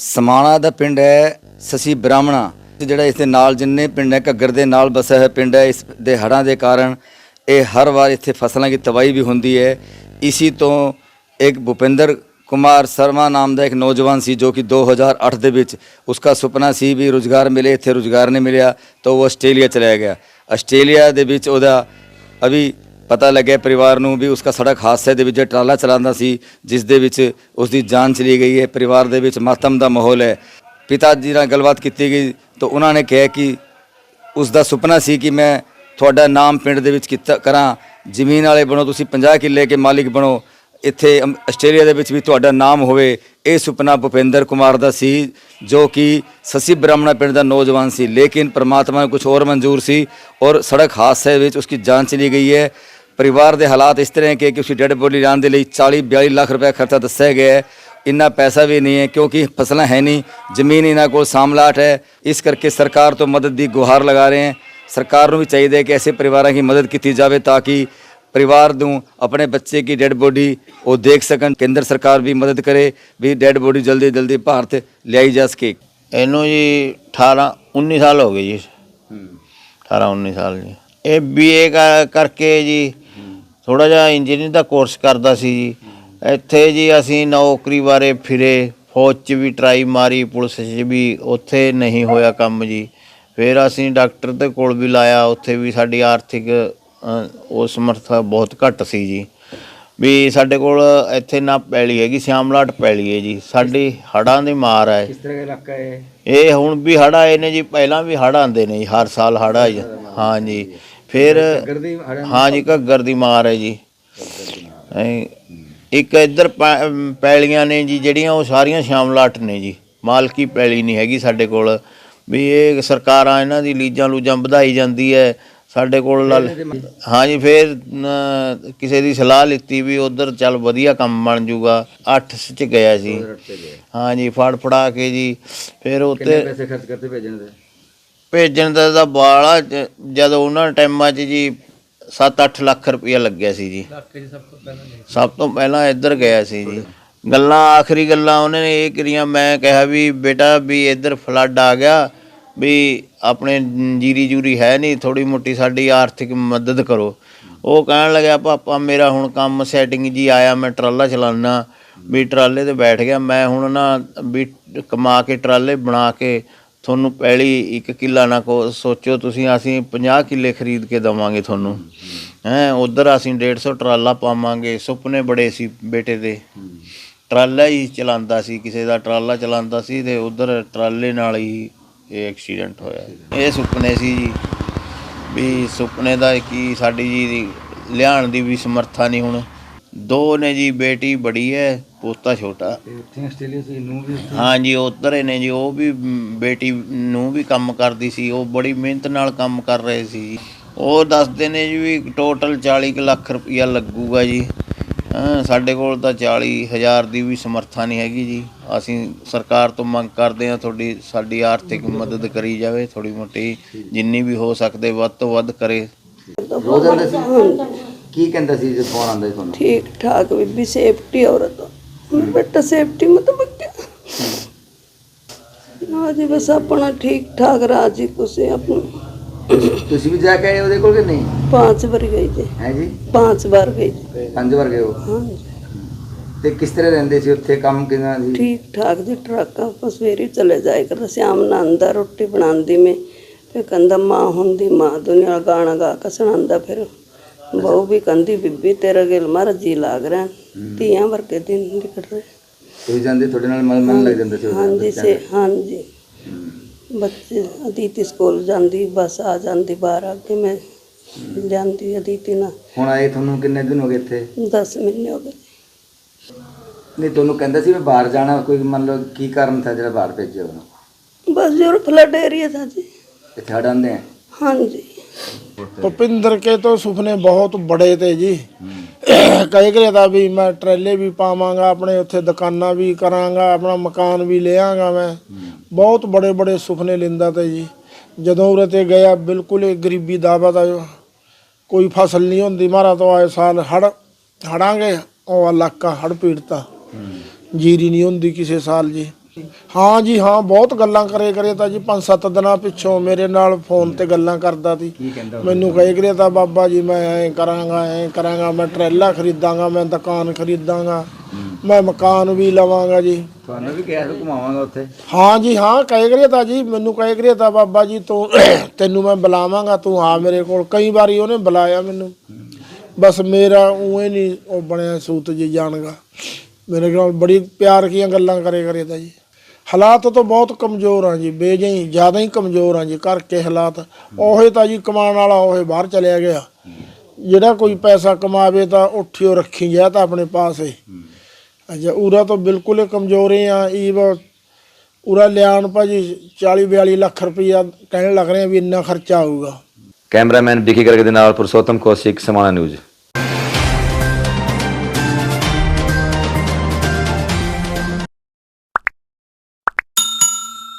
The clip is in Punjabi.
ਸਮਾਣਾ ਦਾ ਪਿੰਡ ਹੈ ਸਸੀ ਬ੍ਰਾਹਮਣਾ। ਜਿਹੜਾ ਇਸ ਦੇ ਨਾਲ ਜਿੰਨੇ ਪਿੰਡ ਹੈ, ਘੱਗਰ ਦੇ ਨਾਲ ਬਸਿਆ ਹੋਇਆ ਪਿੰਡ ਹੈ, ਇਸ ਦੇ ਹੜ੍ਹਾਂ ਦੇ ਕਾਰਨ ਇਹ ਹਰ ਵਾਰ ਇੱਥੇ ਫਸਲਾਂ ਦੀ ਤਬਾਹੀ ਵੀ ਹੁੰਦੀ ਹੈ। ਇਸੀ ਤੋਂ ਇੱਕ ਭੁਪਿੰਦਰ ਕੁਮਾਰ ਸ਼ਰਮਾ ਨਾਮ ਦਾ ਇੱਕ ਨੌਜਵਾਨ ਸੀ ਜੋ ਕਿ 2008 ਦੇ ਵਿੱਚ ਉਸਕਾ ਸੁਪਨਾ ਸੀ ਵੀ ਰੁਜ਼ਗਾਰ ਮਿਲੇ, ਇੱਥੇ ਰੁਜ਼ਗਾਰ ਨਹੀਂ ਮਿਲਿਆ ਤਾਂ ਉਹ ਆਸਟ੍ਰੇਲੀਆ ਚਲਾ ਗਿਆ। ਆਸਟ੍ਰੇਲੀਆ ਦੇ ਵਿੱਚ ਉਹਦਾ ਅਭੀ ਪਤਾ ਲੱਗਿਆ ਪਰਿਵਾਰ ਨੂੰ ਵੀ ਉਸਕਾ ਸੜਕ ਹਾਦਸੇ ਦੇ ਵਿੱਚ ਟਰਾਲਾ ਚਲਾਉਂਦਾ ਸੀ, ਜਿਸ ਦੇ ਵਿੱਚ ਉਸ ਦੀ ਜਾਨ ਚਲੀ ਗਈ ਹੈ। ਪਰਿਵਾਰ ਦੇ ਵਿੱਚ ਮਾਤਮ ਦਾ ਮਾਹੌਲ ਹੈ। ਪਿਤਾ ਜੀ ਨਾਲ ਗੱਲਬਾਤ ਕੀਤੀ ਗਈ ਤਾਂ ਉਹਨਾਂ ਨੇ ਕਿਹਾ ਕਿ ਉਸ ਦਾ ਸੁਪਨਾ ਸੀ ਕਿ ਮੈਂ ਤੁਹਾਡਾ ਨਾਮ ਪਿੰਡ ਦੇ ਵਿੱਚ ਕੀਤਾ ਕਰਾਂ। ਜ਼ਮੀਨ ਵਾਲੇ ਬਣੋ, ਤੁਸੀਂ 50 ਕਿੱਲੇ ਕੇ ਮਾਲਿਕ ਬਣੋ। ਇੱਥੇ ਅਮ- ਆਸਟ੍ਰੇਲੀਆ ਦੇ ਵਿੱਚ ਵੀ ਤੁਹਾਡਾ ਨਾਮ ਹੋਵੇ। ਇਹ ਸੁਪਨਾ ਭੁਪਿੰਦਰ ਕੁਮਾਰ ਦਾ ਸੀ, ਜੋ ਕਿ ਸਸੀ ਬ੍ਰਾਹਮਣਾ ਪਿੰਡ ਦਾ ਨੌਜਵਾਨ ਸੀ। ਲੇਕਿਨ ਪ੍ਰਮਾਤਮਾ ਨੂੰ ਕੁਝ ਹੋਰ ਮਨਜ਼ੂਰ ਸੀ ਔਰ ਸੜਕ ਹਾਦਸੇ ਵਿੱਚ ਉਸकी ਜਾਨ ਚਲੀ ਗਈ ਹੈ। ਪਰਿਵਾਰ ਦੇ ਹਾਲਾਤ ਇਸ ਤਰ੍ਹਾਂ ਕੇ ਕਿ ਉਸकी ਡੈਡ ਬੋਡੀ ਲਾਉਣ ਦੇ ਲਈ 40 42 ਲੱਖ ਰੁਪਏ ਖਰਚਾ ਦੱਸਿਆ ਗਿਆ ਹੈ। ਇੰਨਾ ਪੈਸਾ ਵੀ ਨਹੀਂ ਹੈ ਕਿਉਂਕਿ ਫਸਲਾਂ ਹੈ ਨਹੀਂ ਜ਼ਮੀਨ ਇਹਨਾਂ ਕੋਲ ਸਾਮਲਾਟ ਹੈ। ਇਸ ਕਰਕੇ ਸਰਕਾਰ ਤੋਂ ਮਦਦ ਦੀ ਗੁਹਾਰ ਲਗਾ ਰਹੇ ਹਾਂ। ਸਰਕਾਰ ਨੂੰ ਵੀ ਚਾਹੀਦਾ ਹੈ ਕਿ ਐਸੇ ਪਰਿਵਾਰਾਂ ਦੀ ਮਦਦ ਕੀਤੀ ਜਾਵੇ ਤਾਂ ਕਿ ਪਰਿਵਾਰ ਨੂੰ ਆਪਣੇ ਬੱਚੇ ਦੀ ਡੈਡ ਬੋਡੀ ਉਹ ਦੇਖ ਸਕਣ। ਕੇਂਦਰ ਸਰਕਾਰ ਵੀ ਮਦਦ ਕਰੇ ਵੀ ਡੈਡ ਬੋਡੀ ਜਲਦੀ ਜਲਦੀ ਭਾਰਤ ਲਿਆਈ ਜਾ ਸਕੇ। ਇਹਨੂੰ ਜੀ 18 19 ਸਾਲ ਹੋ ਗਏ ਜੀ। 18 19 ਸਾਲ ਜੀ। ਇਹ ਬੀਏ ਕਰਕੇ ਜੀ ਥੋੜਾ ਜਿਹਾ ਇੰਜੀਨੀਅਰਿੰਗ ਦਾ ਕੋਰਸ ਕਰਦਾ ਸੀ ਜੀ। ਇੱਥੇ ਜੀ ਅਸੀਂ ਨੌਕਰੀ ਬਾਰੇ ਫਿਰੇ ਫੌਜ 'ਚ ਵੀ ਟਰਾਈ ਮਾਰੀ ਪੁਲਿਸ 'ਚ ਵੀ ਉੱਥੇ ਨਹੀਂ ਹੋਇਆ ਕੰਮ ਜੀ। ਫਿਰ ਅਸੀਂ ਡਾਕਟਰ ਦੇ ਕੋਲ ਵੀ ਲਾਇਆ ਉੱਥੇ ਵੀ ਸਾਡੀ ਆਰਥਿਕ ਉਹ ਸਮਰੱਥਾ ਬਹੁਤ ਘੱਟ ਸੀ ਜੀ। ਵੀ ਸਾਡੇ ਕੋਲ ਇੱਥੇ ਨਾ ਪੈਲੀ ਹੈਗੀ ਸਿਆਮਲਾਟ ਪੈਲੀ ਹੈ ਜੀ। ਸਾਡੀ ਹੜਾਂ ਦੀ ਮਾਰ ਹੈ। ਕਿਸ ਤਰ੍ਹਾਂ ਦਾ ਇਲਾਕਾ ਹੈ? ਇਹ ਹੁਣ ਵੀ ਹੜ੍ਹ ਆਏ ਨੇ ਜੀ ਪਹਿਲਾਂ ਵੀ ਹੜ੍ਹ ਆਉਂਦੇ ਨੇ ਜੀ ਹਰ ਸਾਲ ਹੜ੍ਹ ਆਈ ਹਾਂ ਜੀ। ਫਿਰ ਹਾਂ ਜੀ ਘੱਗਰ ਦੀ ਮਾਰ ਹੈ ਜੀ। ਇੱਕ ਇੱਧਰ ਪੈਲੀਆਂ ਨੇ ਜੀ ਜਿਹੜੀਆਂ ਉਹ ਸਾਰੀਆਂ ਸ਼ਾਮਲਾਟ ਨੇ ਜੀ। ਮਾਲਕੀ ਪੈਲੀ ਨਹੀਂ ਹੈਗੀ ਸਾਡੇ ਕੋਲ। ਵੀ ਇਹ ਸਰਕਾਰਾਂ ਇਹਨਾਂ ਦੀ ਲੀਜਾਂ ਲੂਜਾਂ ਵਧਾਈ ਜਾਂਦੀ ਹੈ। ਸਾਡੇ ਕੋਲ ਲਾ- ਹਾਂ ਜੀ ਫਿਰ ਕਿਸੇ ਦੀ ਸਲਾਹ ਲਿੱਤੀ ਵੀ ਉਧਰ ਚੱਲ ਵਧੀਆ ਕੰਮ ਬਣ ਜੂਗਾ। 8 ਚ ਗਿਆ ਸੀ ਹਾਂ ਜੀ ਫੜ ਫੜਾ ਕੇ ਜੀ। ਫਿਰ ਉੱਤੇ ਪੈਸੇ ਖਰਚ ਕਰਤੇ ਭੇਜਣ ਦੇ? ਭੇਜਣ ਦਾ ਤਾਂ ਬਾਲਾ ਜਦੋਂ ਉਹਨਾਂ ਟਾਈਮਾਂ 'ਚ ਜੀ 7-8 ਲੱਖ ਰੁਪਇਆ ਲੱਗਿਆ ਸੀ ਜੀ। ਸਭ ਤੋਂ ਪਹਿਲਾਂ ਇੱਧਰ ਗਿਆ ਸੀ ਜੀ। ਗੱਲਾਂ ਆਖਰੀ ਗੱਲਾਂ ਉਹਨੇ ਨੇ ਇਹ ਕਰੀਆਂ ਮੈਂ ਕਿਹਾ ਵੀ ਬੇਟਾ ਵੀ ਇੱਧਰ ਫਲੱਡ ਆ ਗਿਆ ਵੀ ਆਪਣੇ ਜੀਰੀ ਜੂਰੀ ਹੈ ਨਹੀਂ ਥੋੜੀ ਮੋਟੀ ਸਾਡੀ ਆਰਥਿਕ ਮਦਦ ਕਰੋ। ਉਹ ਕਹਿਣ ਲੱਗਿਆ ਪਾਪਾ ਮੇਰਾ ਹੁਣ ਕੰਮ ਸੈਟਿੰਗ ਜੀ ਆਇਆ ਮੈਂ ਟਰਾਲਾ ਚਲਾਉਣਾ ਵੀ ਟਰਾਲੇ ਤੇ ਬੈਠ ਗਿਆ ਮੈਂ ਹੁਣ ਨਾ ਵੀ ਕਮਾ ਕੇ ਟਰਾਲੇ ਬਣਾ ਕੇ ਤੁਹਾਨੂੰ ਪਹਿਲੀ ਇੱਕ ਕਿੱਲਾ ਨਾ ਕੋ ਸੋਚੋ ਤੁਸੀਂ ਅਸੀਂ 50 ਕਿੱਲੇ ਖਰੀਦ ਕੇ ਦਵਾਂਗੇ ਤੁਹਾਨੂੰ। ਹੈ। ਉਧਰ ਅਸੀਂ 150 ਟਰਾਲਾ ਪਾਵਾਂਗੇ। ਸੁਪਨੇ ਬੜੇ ਸੀ ਬੇਟੇ ਦੇ। ਟਰਾਲਾ ਹੀ ਚਲਾਉਂਦਾ ਸੀ ਕਿਸੇ ਦਾ ਟਰਾਲਾ ਚਲਾਉਂਦਾ ਸੀ ਤੇ ਉਧਰ ਟਰਾਲੇ ਨਾਲ ਹੀ ਇਹ ਐਕਸੀਡੈਂਟ ਹੋਇਆ। ਇਹ ਸੁਪਨੇ ਸੀ ਜੀ ਵੀ ਸੁਪਨੇ ਦਾ ਕੀ ਸਾਡੀ ਜੀ ਲਿਆਉਣ ਦੀ ਵੀ ਸਮਰੱਥਾ ਨਹੀਂ ਹੁਣ। ਦੋ ਨੇ ਜੀ ਬੇਟੀ ਬੜੀ ਹੈ ਪੋਤਾ ਛੋਟਾ। ਤੇ ਉੱਥੇ ਆਸਟ੍ਰੇਲੀਆ ਸੀ ਨੂੰ ਵੀ ਹਾਂ ਜੀ ਉਧਰ ਨੇ ਜੀ ਉਹ ਵੀ ਮ, ਬੇਟੀ ਨੂੰ ਵੀ ਕੰਮ ਕਰਦੀ ਸੀ ਉਹ ਬੜੀ ਮਿਹਨਤ ਨਾਲ ਕੰਮ ਕਰ ਰਹੇ ਸੀ ਜੀ। ਉਹ ਦੱਸਦੇ ਨੇ ਜੀ ਵੀ ਟੋਟਲ 40 ਕੁ ਲੱਖ ਰੁਪਈਆ ਲੱਗੂਗਾ ਜੀ। ਹਾਂ, ਸਾਡੇ ਕੋਲ ਤਾਂ 40 ਹਜ਼ਾਰ ਦੀ ਵੀ ਸਮਰੱਥਾ ਨਹੀਂ ਹੈਗੀ ਜੀ। ਅਸੀਂ ਸਰਕਾਰ ਤੋਂ ਮੰਗ ਕਰਦੇ ਹਾਂ ਤੁਹਾਡੀ ਸਾਡੀ ਆਰਥਿਕ ਮਦਦ ਕਰੀ ਜਾਵੇ ਥੋੜੀ ਮੋਟੀ ਜਿੰਨੀ ਵੀ ਹੋ ਸਕਦੇ ਵੱਧ ਤੋਂ ਵੱਧ ਕਰੇ। ਰੋਜ਼ ਆਉਂਦਾ ਸੀ। ਕੀ ਕਹਿੰਦਾ ਸੀ ਜਦੋਂ ਫੋਨ ਆਉਂਦਾ ਤੁਹਾਨੂੰ? ਠੀਕ ਠਾਕ ਬੀਬੀ ਸੇਫਟੀ ਔਰਤ ਬੇਟਾ ਸੇਫਟੀ ਮਤਲਬ ਕਿ ਨਾ ਜੀ ਬਸ ਆਪਣਾ ਠੀਕ ਠਾਕ ਰਾਜੀ ਕੁਸੇ ਆਪਣਾ। ਤੁਸੀਂ ਵੀ ਜਾ ਕੇ ਆਏ ਉਹਦੇ ਕੋਲ ਕਿ ਨਹੀਂ? ਪੰਜ ਵਾਰ ਗਈ ਜੀ। ਹੈ ਜੀ? ਪੰਜ ਵਾਰ ਗਈ ਜੀ। ਪੰਜ ਵਾਰ ਗਏ ਹੋ ਹਾਂ ਤੇ ਕਿਸ ਤਰ੍ਹਾਂ ਰਹਿੰਦੇ ਸੀ ਉੱਥੇ? ਕੰਮ ਕਿਦਾਂ ਸੀ? ਠੀਕ ਠਾਕ ਜੀ ਟਰੱਕ ਆਪਸ ਸਵੇਰੇ ਚਲੇ ਜਾਏ ਕਰਦਾ ਸ਼ਾਮ ਨੂੰ ਆਂਦਾ ਰੋਟੀ ਬਣਾਉਂਦੀ ਮੈਂ। ਫਿਰ ਕੰਦਾ ਮਾਂ ਹੁੰਦੀ ਮਾਂ ਦੁਨੀਆ ਗਾਣਾ ਗਾ ਕੇ ਸੁਣਾਉਂਦਾ ਫਿਰ। બહુ બી કંદી બીબી તેરા ગેલ મારા ਜੀ લાગ ਰਿਹਾ। ਧੀਆਂ ਵਰਗੇ ਦਿਨ ਨਿਕਲ ਰਹੇ ਤੁਸੀਂ ਜਾਂਦੇ ਤੁਹਾਡੇ ਨਾਲ ਮਨ ਲੱਗ ਜਾਂਦਾ ਸੀ ਉਸ ਦਿਨ ਸੇ ਦਾ। ਹਾਂਜੀ। ਬੱਚੇ ਅਦੀਤੀ ਸਕੂਲ ਜਾਂਦੀ ਬਸ ਆ ਜਾਂਦੀ ਬਾਹਰ ਆ ਕੇ ਮੈਂ ਜਾਂਦੀ ਅਦੀਤੀ ਨਾਲ। ਹੁਣ ਆਏ ਤੁਹਾਨੂੰ ਕਿੰਨੇ ਦਿਨ ਹੋ ਗਏ ਇੱਥੇ? 10 ਮਹੀਨੇ ਹੋ ਗਏ। ਨਹੀਂ ਤੁਹਾਨੂੰ ਕਹਿੰਦਾ ਸੀ ਵੀ ਬਾਹਰ ਜਾਣਾ ਕੋਈ ਮੰਨ ਲਓ ਕੀ ਕਾਰਨ ਥਾ ਜਿਹੜਾ ਬਾਹਰ ਭੇਜਿਆ ਉਹਨੂੰ? ਬਸ ਜੁਰ ਫਲੱਡ ਏਰੀਆ ਇੱਥੇ ਹੜਾਂਦੇ ਆ? ਹਾਂਜੀ। ਭੁਪਿੰਦਰ ਕੇ ਤੋਂ ਸੁਪਨੇ ਬਹੁਤ ਬੜੇ ਤੇ ਜੀ। ਕਹੇ ਕਰੇ ਦਾ ਵੀ ਮੈਂ ਟਰੈਲੇ ਵੀ ਪਾਵਾਂਗਾ, ਆਪਣੇ ਉੱਥੇ ਦੁਕਾਨਾਂ ਵੀ ਕਰਾਂਗਾ, ਆਪਣਾ ਮਕਾਨ ਵੀ ਲਿਆਂਗਾ ਮੈਂ। ਬਹੁਤ ਬੜੇ ਬੜੇ ਸੁਪਨੇ ਲੈਂਦਾ ਤੇ ਜੀ। ਜਦੋਂ ਉਰੇ ਤੇ ਗਿਆ, ਬਿਲਕੁਲ ਇਹ ਗਰੀਬੀ ਦਾਵਾ ਦਾ ਕੋਈ ਫਸਲ ਨਹੀਂ ਹੁੰਦੀ। ਮਾਰਾ ਤੋਂ ਆਏ ਸਾਲ ਹੜ, ਹੜਾਂਗੇ, ਉਹ ਇਲਾਕਾ ਹੜ ਪੀੜਤਾ। ਜੀਰੀ ਨਹੀਂ ਹੁੰਦੀ ਕਿਸੇ ਸਾਲ ਜੀ। ਹਾਂ ਜੀ ਹਾਂ ਬਹੁਤ ਗੱਲਾਂ ਕਰੇ ਕਰੇ ਤਾਂ ਜੀ ਪੰਜ ਸੱਤ ਦਿਨਾਂ ਪਿੱਛੋਂ ਮੇਰੇ ਨਾਲ ਫੋਨ ਤੇ ਗੱਲਾਂ ਕਰਦਾ ਸੀ। ਕੀ ਕਹਿੰਦਾ ਮੈਨੂੰ ਕਹੇ ਕਰੇ ਤਾਂ ਬਾਬਾ ਜੀ ਮੈਂ ਐ ਕਰਾਂਗਾ ਐ ਕਰਾਂਗਾ ਮੈਂ ਟਰੈਲਾ ਖਰੀਦਾਂਗਾ ਮੈਂ ਦੁਕਾਨ ਖਰੀਦਾਂਗਾ ਮੈਂ ਮਕਾਨ ਵੀ ਲਵਾਂਗਾ ਜੀ। ਤੁਹਾਨੂੰ ਵੀ ਕਿਹਾ ਸੀ ਘੁਮਾਵਾਂਗਾ ਉੱਥੇ? ਹਾਂ ਜੀ ਹਾਂ ਕਹੇ ਕਰੇ ਤਾਂ ਜੀ ਮੈਨੂੰ ਕਹੇ ਕਰੇ ਤਾਂ ਬਾਬਾ ਜੀ ਤੂੰ ਤੈਨੂੰ ਮੈਂ ਬੁਲਾਵਾਂਗਾ ਤੂੰ ਆ ਮੇਰੇ ਕੋਲ। ਕਈ ਵਾਰੀ ਉਹਨੇ ਬੁਲਾਇਆ ਮੈਨੂੰ। ਬਸ ਮੇਰਾ ਉਵੇਂ ਨਹੀਂ ਉਹ ਬਣਿਆ ਸੂਤ ਜੀ ਜਾਣਗਾ। ਮੇਰੇ ਨਾਲ ਬੜੀ ਪਿਆਰ ਕੀਆਂ ਗੱਲਾਂ ਕਰੇ ਕਰੇ ਤਾਂ ਜੀ। ਹਾਲਾਤ ਤੋਂ ਬਹੁਤ ਕਮਜ਼ੋਰ ਆ ਜੀ ਬੇਜਈ ਜ਼ਿਆਦਾ ਹੀ ਕਮਜ਼ੋਰ ਆ ਜੀ, ਕਰਕੇ ਹਾਲਾਤ। ਉਹੇ ਤਾਂ ਜੀ ਕਮਾਉਣ ਵਾਲਾ ਉਹੇ ਬਾਹਰ ਚਲਿਆ ਗਿਆ। ਜਿਹੜਾ ਕੋਈ ਪੈਸਾ ਕਮਾਵੇ ਤਾਂ ਉੱਠਿਓ ਰੱਖੀ ਜਾ ਤਾਂ ਆਪਣੇ ਪਾਸ। ਹੈ ਅੱਛਾ, ਉਰਾ ਤਾਂ ਬਿਲਕੁਲ ਹੀ ਕਮਜ਼ੋਰ ਹੀ ਆ, ਈਵ ਉਰਾ ਲਿਆਣ ਭਾਜੀ 40 42 ਲੱਖ ਰੁਪਈਆ ਕਹਿਣ ਲੱਗ ਰਹੇ ਆ ਵੀ ਇੰਨਾ ਖਰਚਾ ਆਊਗਾ। ਕੈਮਰਾਮੈਨ ਵਿਕੀ ਕਰਕੇ ਦੇ ਨਾਲ ਪੁਰਸ਼ੋਤਮ ਕੌਸ਼ਿਕ, ਸਮਾਣਾ ਨਿਊਜ਼।